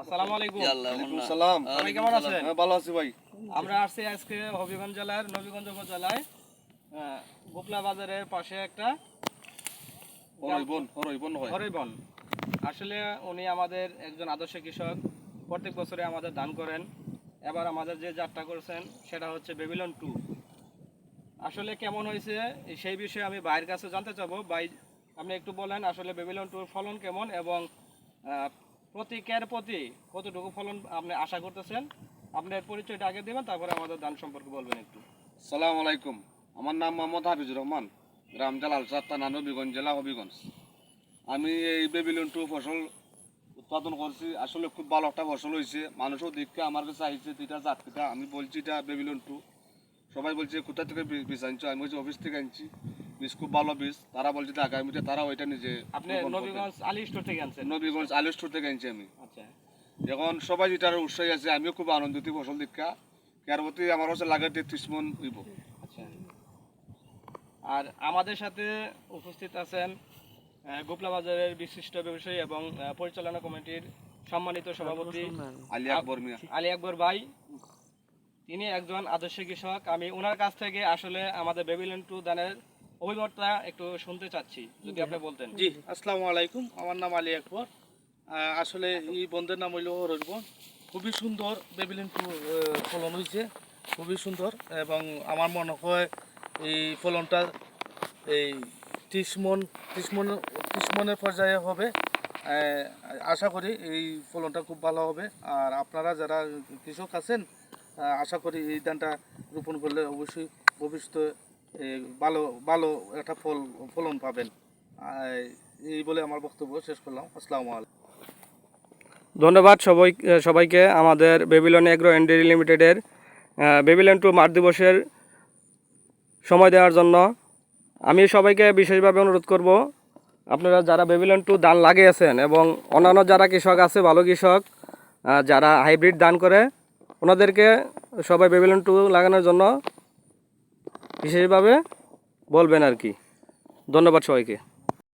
আসসালামু আলাইকুম। সালাম। সবাই কেমন আছেন? হ্যাঁ ভালো আছি ভাই। আমরা আসছি আজকে হবিগঞ্জ জেলার নবীগঞ্জ উপজেলায়। গোপলা বাজারের পাশে একটা হরই বোন হরই বোন হয়। হরিবন আসলে উনি আমাদের একজন আদর্শ কৃষক। প্রত্যেক বছরে আমাদের দান করেন। এবার আমাদের যে যাত্রা করেছেন সেটা হচ্ছে বেবিলন টু আসলে কেমন হয়েছে সেই বিষয়ে আমি ভাইয়ের কাছে জানতে চাবো। ভাই আপনি একটু বলেন আসলে বেবিলন টুর ফলন কেমন এবং প্রতি কেয়ার প্রতি কতটুকু ফলন আপনি আশা করতেছেন? আপনার পরিচয়টা আগে দেবেন, তারপরে আমাদের দান সম্পর্কে বলবেন একটু। সালাম আলাইকুম। আমার নাম মোহাম্মদ হাফিজুর রহমান, গ্রাম জালালসাদ থানা, নবীগঞ্জ জেলা, হবিগঞ্জ। আমি এই বেবিলন টু ফসল উৎপাদন করছি। আসলে খুব ভালো একটা ফসল হয়েছে। মানুষও দেখতে আমার কাছে আইছে দুইটা জাত পিতা আমি বলছি, এটা বেবিলন টু সবাই বলছে, কোথা থেকে বী- বীজ আনছো? আমি বলছি, অফিস থেকে আনছি। বীজ খুব ভালো বীজ। তারা বলছে যে আগামীতে তারা ওইটা নিজে আপনি নবীগঞ্জ আলী স্টোর থেকে আনছেন? নবীগঞ্জ আলু স্টোর থেকে আনছি আমি। আচ্ছা। এখন সবাই উৎসাহী আছে আমিও খুব আনন্দিত ফসল দীক্ষা। প্রতি আমার হচ্ছে লাগে তেত্রিশ মন হইব আচ্ছা। আর আমাদের সাথে উপস্থিত আছেন গোপলা বাজারের বিশিষ্ট ব্যবসায়ী এবং পরিচালনা কমিটির সম্মানিত সভাপতি আলী আকবর মিয়া। আলী আকবর ভাই। তিনি একজন আদর্শ কৃষক। আমি ওনার কাছ থেকে আসলে আমাদের বেবিলন টু দানের অভিমতটা একটু শুনতে চাচ্ছি, যদি আপনি বলতেন। জি, আসসালামু আলাইকুম। আমার নাম আলী আকবর। আসলে এই বন্ধের নাম হইল হরিবন খুবই সুন্দর বেবিলিন ফলন হয়েছে খুবই সুন্দর এবং আমার মনে হয় এই ফলনটা এই ত্রিশ মন ত্রিশ পর্যায়ে হবে। আশা করি এই ফলনটা খুব ভালো হবে। আর আপনারা যারা কৃষক আছেন আশা করি এই ধানটা রোপণ করলে অবশ্যই ভবিষ্যতে ভালো ভালো একটা ফল, ফলন পাবেন। এই বলে আমার বক্তব্য শেষ করলাম। আসসালামু আলাইকুম। ধন্যবাদ সবাই, সবাইকে। আমাদের বেবিলন এগ্রো এন্ডারি লিমিটেডের বেবিলন টু মার্চ দিবসের সময় দেওয়ার জন্য আমি সবাইকে বিশেষভাবে অনুরোধ করব, আপনারা যারা বেবিলন টু দান লাগিয়েছেন এবং অন্যান্য যারা কৃষক আছে, ভালো কৃষক যারা হাইব্রিড দান করে, ওনাদেরকে সবাই বেবিলন টু লাগানোর জন্য বিশেষভাবে বলবেন আর কি। ধন্যবাদ সবাইকে।